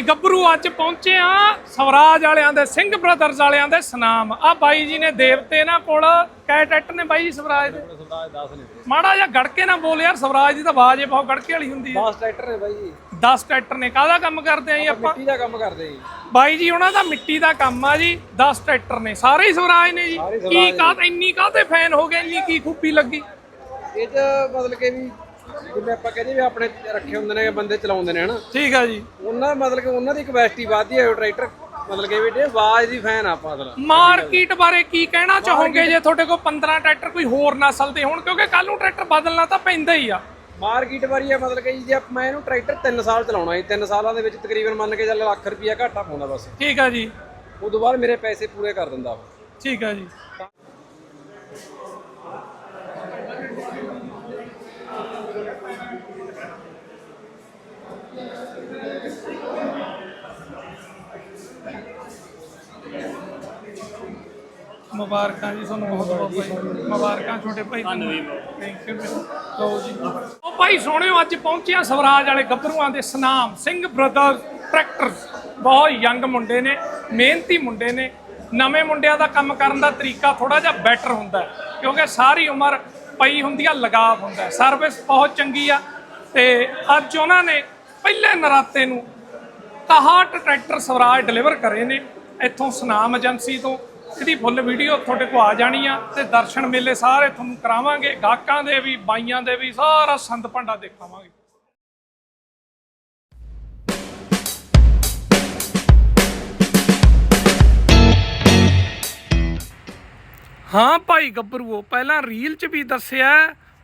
ਭਾਈ ਗੱਭਰੂ ਅੱਜ ਪਹੁੰਚੇ ਆ। ਸਵਰਾਜ ਵਾਲਿਆਂ ਦੇ ਸਿੰਘ ਬ੍ਰਦਰਜ਼ ਵਾਲਿਆਂ ਦੇ ਸਨਾਮ। ਆ ਬਾਈ ਜੀ ਨੇ ਦੇਵਤੇ ਨਾ ਕੋਲ ਕੈ ਟਰੈਕਟਰ ਨੇ ਬਾਈ ਜੀ ਸਵਰਾਜ ਦੇ। ਸਰਦਾਰ 10 ਨੇ ਮਾੜਾ ਜਿਹਾ ਗੜਕੇ ਨਾ ਬੋਲ ਯਾਰ ਸਵਰਾਜ ਦੀ ਤਾਂ ਆਵਾਜ਼ ਹੀ ਬਹੁਤ ਗੜਕੇ ਵਾਲੀ ਹੁੰਦੀ ਹੈ। 10 ਟਰੈਕਟਰ ਨੇ ਬਾਈ ਜੀ। 10 ਟਰੈਕਟਰ ਨੇ। ਕਾਹਦਾ ਕੰਮ ਕਰਦੇ ਆਂ ਜੀ ਆਪਾਂ ਮਿੱਟੀ ਦਾ ਕੰਮ ਕਰਦੇ ਜੀ। ਬਾਈ ਜੀ ਉਹਨਾਂ ਦਾ ਮਿੱਟੀ ਦਾ ਕੰਮ ਆ ਜੀ। 10 ਟਰੈਕਟਰ ਨੇ। ਸਾਰੇ ਹੀ ਸਵਰਾਜ ਨੇ ਜੀ। ਕੀ ਸਵਰਾਜ ਕਾਹ ਇੰਨੀ ਕਾਹਤੇ ਫੈਨ ਹੋ ਗਏ ਇੰਨੀ ਕੀ ਖੂਬੀ ਲੱਗੀ? ਇਹ ਚ ਮਤਲਬ ਕਿ ਵੀ ਜਿਵੇਂ ਆਪਾਂ ਕਹਿੰਦੇ ਵੀ ਆਪਣੇ ਰੱਖੇ ਹੁੰਦੇ ਨੇ ਬੰਦੇ ਚਲਾਉਂਦੇ ਨੇ ਹਨਾ। ਠੀਕ ਆ ਜੀ। ਉਹਨਾਂ ਮਤਲਬ ਕਿ ਉਹਨਾਂ ਦੀ ਕਪੈਸਿਟੀ ਵੱਧਦੀ ਹੈ ਉਹ ਟਰੈਕਟਰ ਮਤਲਬ ਕਿ ਵੀ ਆਵਾਜ਼ ਦੀ ਫੈਨ ਆ ਆਪਾਂ ਮਤਲਬ ਮਾਰਕੀਟ ਬਾਰੇ ਕੀ ਕਹਿਣਾ ਚਾਹੋਗੇ ਜੇ ਤੁਹਾਡੇ ਕੋਲ 15 ਟਰੈਕਟਰ ਕੋਈ ਹੋਰ ਨਸਲ ਦੇ ਹੋਣ ਕਿਉਂਕਿ ਕੱਲ ਨੂੰ ਟਰੈਕਟਰ ਬਦਲਣਾ ਤਾਂ ਪੈਂਦਾ ਹੀ ਆ। ਮਾਰਕੀਟ ਵਾਰੀ ਹੈ ਮਤਲਬ ਕਿ ਜੀ ਮੈਂ ਇਹਨੂੰ ਟਰੈਕਟਰ 3 ਸਾਲ ਚਲਾਉਣਾ ਜੀ। 3 ਸਾਲਾਂ ਦੇ ਵਿੱਚ ਤਕਰੀਬਨ ਮੰਨ ਕੇ ਚੱਲ ਲੱਖ ਰੁਪਈਆ ਘਾਟਾ ਪਾਉਂਦਾ ਬਸ। ਠੀਕ ਆ ਜੀ। ਤੋਂ ਬਾਅਦ ਮੇਰੇ ਪੈਸੇ ਪੂਰੇ ਕਰ ਦਿੰਦਾ ਉਹ। ਠੀਕ ਆ ਜੀ। ਮੁਬਾਰਕਾਂ ਜੀ ਤੁਹਾਨੂੰ ਬਹੁਤ ਬਹੁਤ ਭਾਈ। ਮੁਬਾਰਕਾਂ ਛੋਟੇ ਭਾਈ ਤੁਹਾਨੂੰ। ਥੈਂਕ ਯੂ ਲਓ ਜੀ। ਉਹ ਭਾਈ ਸੋਹਣਿਓ ਅੱਜ ਪਹੁੰਚਿਆ ਸਵਰਾਜ ਵਾਲੇ ਗੱਭਰੂਆਂ ਦੇ ਸਨਾਮ। ਸਿੰਘ ਬ੍ਰਦਰ ਟਰੈਕਟਰਸ ਬਹੁਤ ਯੰਗ ਮੁੰਡੇ ਨੇ ਮਿਹਨਤੀ ਮੁੰਡੇ ਨੇ। ਨਵੇਂ ਮੁੰਡਿਆਂ ਦਾ ਕੰਮ ਕਰਨ ਦਾ ਤਰੀਕਾ ਥੋੜਾ ਜਿਹਾ ਬੈਟਰ ਹੁੰਦਾ ਕਿਉਂਕਿ ਸਾਰੀ ਉਮਰ ਪਈ ਹੁੰਦੀ ਆ ਲਗਾਵ ਹੁੰਦਾ ਸਰਵਿਸ ਬਹੁਤ ਚੰਗੀ ਆ ਤੇ ਅੱਜ ਉਹਨਾਂ ਨੇ ਪਹਿਲੇ ਨਰਾਤੇ ਨੂੰ 61 ਟਰੈਕਟਰ ਸਵਰਾਜ ਡਿਲੀਵਰ ਕਰੇ ਨੇ ਇੱਥੋਂ ਸੁਨਾਮ ਏਜੰਸੀ ਤੋਂ। ਇਹਦੀ ਫੁੱਲ ਵੀਡੀਓ ਤੁਹਾਡੇ ਕੋਲ ਆ ਜਾਣੀ ਆ ਤੇ ਦਰਸ਼ਨ ਮੇਲੇ ਸਾਰੇ ਤੁਹਾਨੂੰ ਕਰਾਵਾਂਗੇ। ਗਾਹਕਾਂ ਦੇ ਵੀ, ਬਾਈਆਂ ਦੇ ਵੀ, ਸਾਰਾ ਸੰਦ ਭਾਂਡਾ ਦੇਖਾਵਾਂਗੇ। ਹਾਂ ਭਾਈ ਗੱਭਰੂਓ, ਪਹਿਲਾਂ ਰੀਲ 'ਚ ਵੀ ਦੱਸਿਆ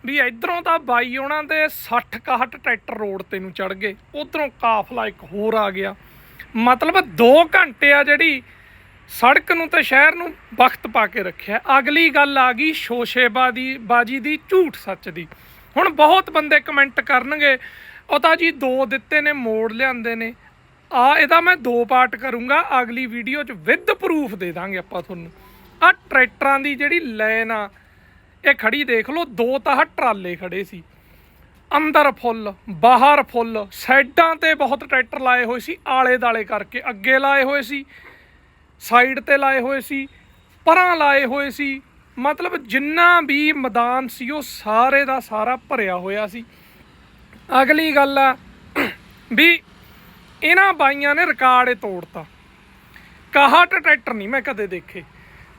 ਵੀ ਇਧਰੋਂ ਤਾਂ ਬਾਈ ਉਹਨਾਂ ਦੇ 60 61 ਟਰੈਕਟਰ ਰੋਡ ਤੇ ਨੂੰ ਚੜ ਗਏ, ਉਧਰੋਂ ਕਾਫਲਾ ਇੱਕ ਹੋਰ ਆ ਗਿਆ। ਮਤਲਬ 2 ਘੰਟੇ ਆ ਜਿਹੜੀ ਸੜਕ ਨੂੰ ਤੇ ਸ਼ਹਿਰ ਨੂੰ ਵਕਤ ਪਾ ਕੇ ਰੱਖਿਆ। ਅਗਲੀ ਗੱਲ ਆ ਗਈ ਸ਼ੋਸ਼ੇਬਾ ਦੀ ਬਾਜੀ ਦੀ, ਝੂਠ ਸੱਚ ਦੀ। ਹੁਣ ਬਹੁਤ ਬੰਦੇ ਕਮੈਂਟ ਕਰਨਗੇ, ਉਹ ਤਾਂ ਜੀ ਦੋ ਦਿੱਤੇ ਨੇ, ਮੋੜ ਲਿਆਂਦੇ ਨੇ। ਆ, ਇਹਦਾ ਮੈਂ ਦੋ ਪਾਰਟ ਕਰੂੰਗਾ, ਅਗਲੀ ਵੀਡੀਓ 'ਚ ਵਿਦ ਪ੍ਰੂਫ ਦੇ ਦਾਂਗੇ ਆਪਾਂ ਤੁਹਾਨੂੰ। ਆ ਟਰੈਕਟਰਾਂ ਦੀ ਜਿਹੜੀ ਲਾਈਨ ਆ, ਇਹ ਖੜੀ ਦੇਖ ਲਓ, ਦੋ ਤਾਂ ਟਰਾਲੇ ਖੜੇ ਸੀ। ਅੰਦਰ ਫੁੱਲ, ਬਾਹਰ ਫੁੱਲ, ਸਾਈਡਾਂ ਤੇ ਬਹੁਤ ਟਰੈਕਟਰ ਲਾਏ ਹੋਏ ਸੀ ਆਲੇ ਦਾਲੇ ਕਰਕੇ ਅੱਗੇ ਲਾਏ ਹੋਏ ਸੀ। ਸਾਈਡ ਤੇ ਲਾਏ ਹੋਏ ਸੀ, ਪਰਾਂ ਲਾਏ ਹੋਏ ਸੀ। ਮਤਲਬ ਜਿੰਨਾ ਵੀ ਮੈਦਾਨ ਸੀ, ਉਹ ਸਾਰੇ ਦਾ ਸਾਰਾ ਭਰਿਆ ਹੋਇਆ ਸੀ। ਅਗਲੀ ਗੱਲ ਆ ਵੀ ਇਹਨਾਂ ਬਾਈਆਂ ਨੇ ਰਿਕਾਰਡ ਤੋੜਤਾ। 61 ਟਰੈਕਟਰ ਨਹੀਂ ਮੈਂ ਕਦੇ ਦੇਖੇ।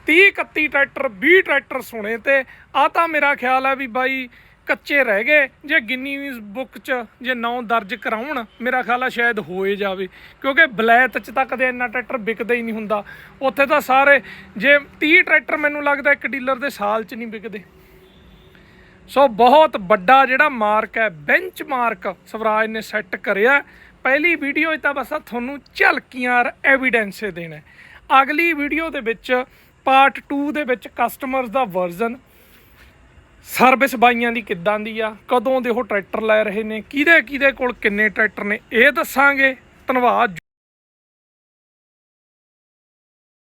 30 31 ਟਰੈਕਟਰ 20 ਟਰੈਕਟਰ ਸੁਣੇ ਤੇ ਆ ਤਾਂ ਮੇਰਾ ਖਿਆਲ ਹੈ ਵੀ ਬਾਈ ਕੱਚੇ ਰਹਿ ਗਏ। ਜੇ ਗਿਨੀਜ਼ ਬੁੱਕ 'ਚ ਜੇ ਨੌ ਦਰਜ ਕਰਾਉਣ, ਮੇਰਾ ਖਿਆਲ ਆ ਸ਼ਾਇਦ ਹੋਏ ਜਾਵੇ। ਕਿਉਂਕਿ ਬਲੈਤ 'ਚ ਤਾਂ ਕਦੇ ਇੰਨਾ ਟਰੈਕਟਰ ਵਿਕਦਾ ਹੀ ਨਹੀਂ ਹੁੰਦਾ। ਉੱਥੇ ਤਾਂ ਸਾਰੇ, ਜੇ 30 ਟਰੈਕਟਰ ਮੈਨੂੰ ਲੱਗਦਾ ਇੱਕ ਡੀਲਰ ਦੇ ਸਾਲ 'ਚ ਨਹੀਂ ਵਿਕਦੇ। ਸੋ ਬਹੁਤ ਵੱਡਾ ਜਿਹੜਾ ਮਾਰਕ ਹੈ ਬੈਂਚ ਮਾਰਕ ਸਵਰਾਜ ਨੇ ਸੈੱਟ ਕਰਿਆ। ਪਹਿਲੀ ਵੀਡੀਓ 'ਚ ਤਾਂ ਬਸ ਆਹ ਤੁਹਾਨੂੰ ਝਲਕੀਆਂ ਐਵੀਡੈਂਸ ਦੇਣਾ ਅਗਲੀ ਵੀਡੀਓ ਦੇ ਵਿੱਚ ਪਾਰਟ 2 ਦੇ ਵਿੱਚ ਕਸਟਮਰਸ ਦਾ ਵਰਜ਼ਨ ਸਰਵਿਸ ਬਾਈਆਂ ਦੀ ਕਿੱਦਾਂ ਦੀ ਆ? ਕਦੋਂ ਦੇ ਉਹ ਟਰੈਕਟਰ ਲੈ ਰਹੇ ਨੇ? ਕਿਹਦੇ ਕਿਹਦੇ ਕੋਲ ਕਿੰਨੇ ਟਰੈਕਟਰ ਨੇ? ਇਹ ਦੱਸਾਂਗੇ। ਧੰਨਵਾਦ।